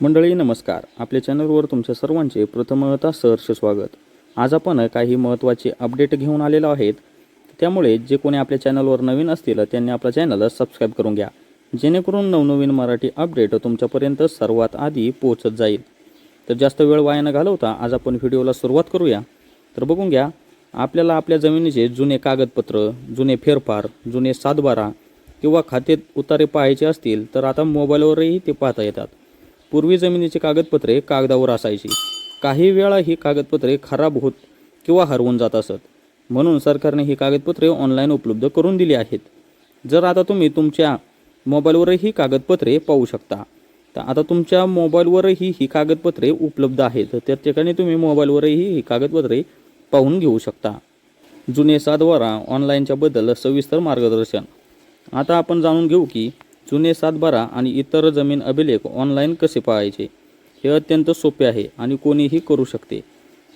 मंडळी नमस्कार. आपल्या चॅनलवर तुमच्या सर्वांचे प्रथमतः सहर्ष स्वागत. आज आपण काही महत्त्वाचे अपडेट घेऊन आलेलो आहेत. त्यामुळे जे कोणी आपल्या चॅनलवर नवीन असतील त्यांनी आपल्या चॅनल सबस्क्राईब करून घ्या. जेणेकरून नवनवीन मराठी अपडेट तुमच्यापर्यंत सर्वात आधी पोहोचत जाईल. तर जास्त वेळ वाया न घालवता आज आपण व्हिडिओला सुरुवात करूया. तर बघून घ्या आपल्याला आपल्या जमिनीचे जुने कागदपत्र जुने फेरफार जुने सातबारा किंवा खाते उतारे पाहायचे असतील तर आता मोबाईलवरही ते पाहता येतात. पूर्वी जमिनीची कागदपत्रे कागदावर असायची. काही वेळा ही कागदपत्रे खराब होत किंवा हरवून जात असत. म्हणून सरकारने ही कागदपत्रे ऑनलाईन उपलब्ध करून दिली आहेत. जर आता तुम्ही तुमच्या मोबाईलवरही कागदपत्रे पाहू शकता तर आता तुमच्या मोबाईलवरही ही कागदपत्रे उपलब्ध आहेत. त्या ठिकाणी तुम्ही मोबाईलवरही ही कागदपत्रे पाहून घेऊ शकता. जुने साद्वारा ऑनलाईनच्या बद्दल सविस्तर मार्गदर्शन. आता आपण जाणून घेऊ की जुने सातबारा आणि इतर जमीन अभिलेख ऑनलाईन कसे पाहायचे? हे अत्यंत सोपे आहे आणि कोणीही करू शकते.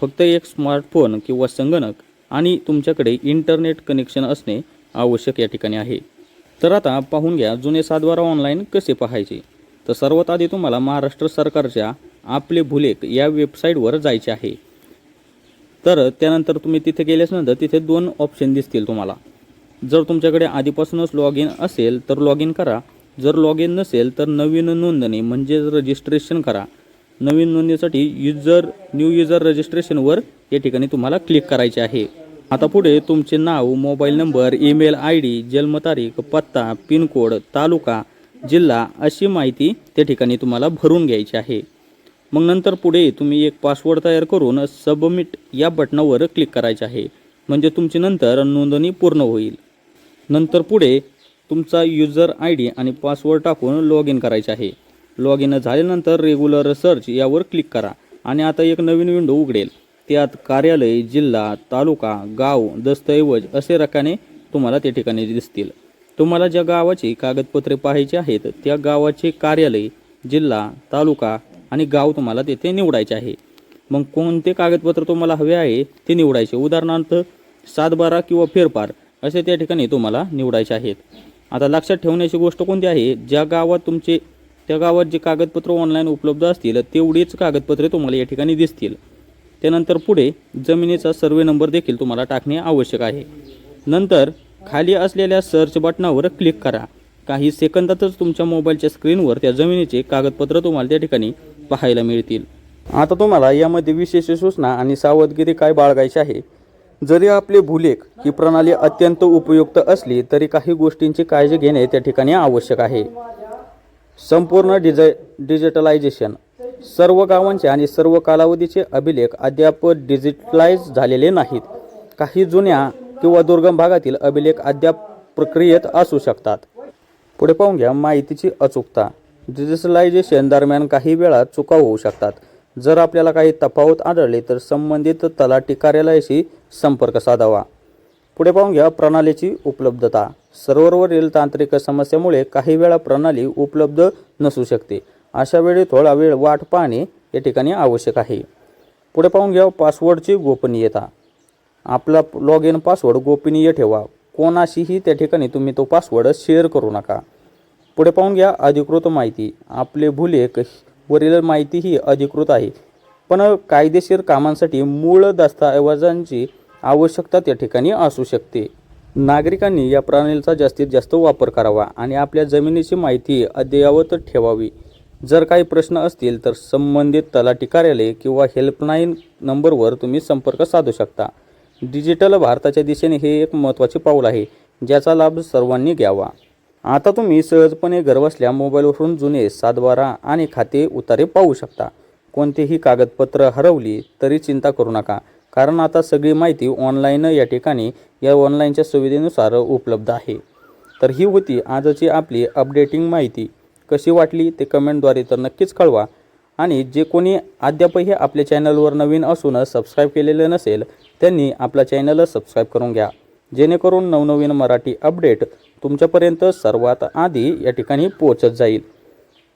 फक्त एक स्मार्टफोन किंवा संगणक आणि तुमच्याकडे इंटरनेट कनेक्शन असणे आवश्यक या ठिकाणी आहे. तर आता पाहून घ्या जुने सातबारा ऑनलाईन कसे पाहायचे. तर सर्वात आधी तुम्हाला महाराष्ट्र सरकारच्या आपले भुलेख या वेबसाईटवर जायचे आहे. तर त्यानंतर तुम्ही तिथे गेल्यानंतर तिथे दोन ऑप्शन दिसतील तुम्हाला. जर तुमच्याकडे आधीपासूनच लॉग इन असेल तर लॉग इन करा जर लॉग इन नसेल तर नवीन नोंदणी म्हणजेच रजिस्ट्रेशन करा. नवीन नोंदणीसाठी युजर न्यू युजर रजिस्ट्रेशनवर या ठिकाणी तुम्हाला क्लिक करायचे आहे. आता पुढे तुमचे नाव mobile number email I D जन्मतारीख पत्ता पिनकोड तालुका जिल्हा अशी माहिती त्या ठिकाणी तुम्हाला भरून घ्यायची आहे. मग नंतर पुढे तुम्ही एक पासवर्ड तयार करून सबमिट या बटनावर क्लिक करायचे आहे. म्हणजे तुमची नंतर नोंदणी पूर्ण होईल. नंतर पुढे तुमचा युजर आय डी आणि पासवर्ड टाकून लॉग इन करायचे आहे. लॉग इन झाल्यानंतर रेग्युलर सर्च यावर क्लिक करा आणि आता एक नवीन विंडो उघडेल. त्यात कार्यालय जिल्हा तालुका गाव दस्तऐवज असे रकाने तुम्हाला त्या ठिकाणी दिसतील. तुम्हाला ज्या गावाची कागदपत्रे पाहायची आहेत त्या गावाचे कार्यालय जिल्हा तालुका आणि गाव तुम्हाला तेथे निवडायचे आहे. मग कोणते कागदपत्र तुम्हाला हवे आहे ते निवडायचे. उदाहरणार्थ सातबारा किंवा फेरफार असे त्या ठिकाणी तुम्हाला निवडायचे आहेत. आता लक्षात ठेवण्याची गोष्ट कोणती आहे? ज्या गावात तुमचे त्या गावात जे कागदपत्र ऑनलाईन उपलब्ध असतील तेवढीच कागदपत्रे तुम्हाला या ठिकाणी दिसतील. त्यानंतर पुढे जमिनीचा सर्वे नंबर देखील तुम्हाला टाकणे आवश्यक आहे. नंतर खाली असलेल्या सर्च बटनावर क्लिक करा. काही सेकंदातच तुमच्या मोबाईलच्या स्क्रीनवर त्या जमिनीचे कागदपत्र तुम्हाला त्या ठिकाणी पाहायला मिळतील. आता तुम्हाला यामध्ये विशेष सूचना आणि सावधगिरी काय बाळगायची आहे? जरी आपले भूलेख ही प्रणाली अत्यंत उपयुक्त असली तरी काही गोष्टींची काळजी घेणे त्या ठिकाणी आवश्यक आहे. संपूर्ण डिज डिजिटलायझेशन सर्व गावांचे आणि सर्व कालावधीचे अभिलेख अद्याप डिजिटलाइज झालेले नाहीत. काही जुन्या किंवा दुर्गम भागातील अभिलेख अद्याप प्रक्रियेत असू शकतात. पुढे पाहून घ्या माहितीची अचूकता. डिजिटलायझेशन दरम्यान काही वेळा चुका होऊ शकतात. जर आपल्याला काही तफावत आढळली तर संबंधित तलाठी कार्यालयाशी संपर्क साधावा. पुढे पाहून घ्या प्रणालीची उपलब्धता. सर्व्हरवरील तांत्रिक समस्यामुळे काही वेळा प्रणाली उपलब्ध नसू शकते. अशा वेळी थोडा वेळ वाट पाहणे या ठिकाणी आवश्यक आहे. पुढे पाहून घ्या पासवर्डची गोपनीयता. आपला लॉग इन पासवर्ड गोपनीय ठेवा. कोणाशीही त्या ठिकाणी तुम्ही तो पासवर्ड शेअर करू नका. पुढे पाहून घ्या अधिकृत माहिती. आपले भुलेख वरील माहिती ही अधिकृत आहे. पण कायदेशीर कामांसाठी मूळ दस्तऐवजांची आवश्यकता त्या ठिकाणी असू शकते. नागरिकांनी या प्रणालीचा जास्तीत जास्त वापर करावा आणि आपल्या जमिनीची माहिती अद्ययावत ठेवावी. जर काही प्रश्न असतील तर संबंधित तलाठी कार्यालय किंवा हेल्पलाईन नंबरवर तुम्ही संपर्क साधू शकता. डिजिटल भारताच्या दिशेने हे एक महत्त्वाचे पाऊल आहे ज्याचा लाभ सर्वांनी घ्यावा. आता तुम्ही सहजपणे घरबसल्या मोबाईलवरून जुने सातबारा आणि खाते उतारे पाहू शकता. कोणतीही कागदपत्र हरवली तरी चिंता करू नका कारण आता सगळी माहिती ऑनलाईन या ठिकाणी या ऑनलाईनच्या सुविधेनुसार उपलब्ध आहे. तर ही होती आजची आपली अपडेटिंग माहिती. कशी वाटली ते कमेंटद्वारे तर नक्कीच कळवा. आणि जे कोणी अद्यापही आपल्या चॅनलवर नवीन असून सबस्क्राईब केलेलं नसेल त्यांनी आपला चॅनल सबस्क्राईब करून घ्या. जेणेकरून नवनवीन मराठी अपडेट तुमच्यापर्यंत सर्वात आधी या ठिकाणी पोचत जाईल.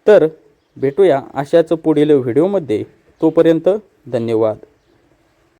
तर भेटूया अशाच पुढील व्हिडिओमध्ये. तोपर्यंत धन्यवाद.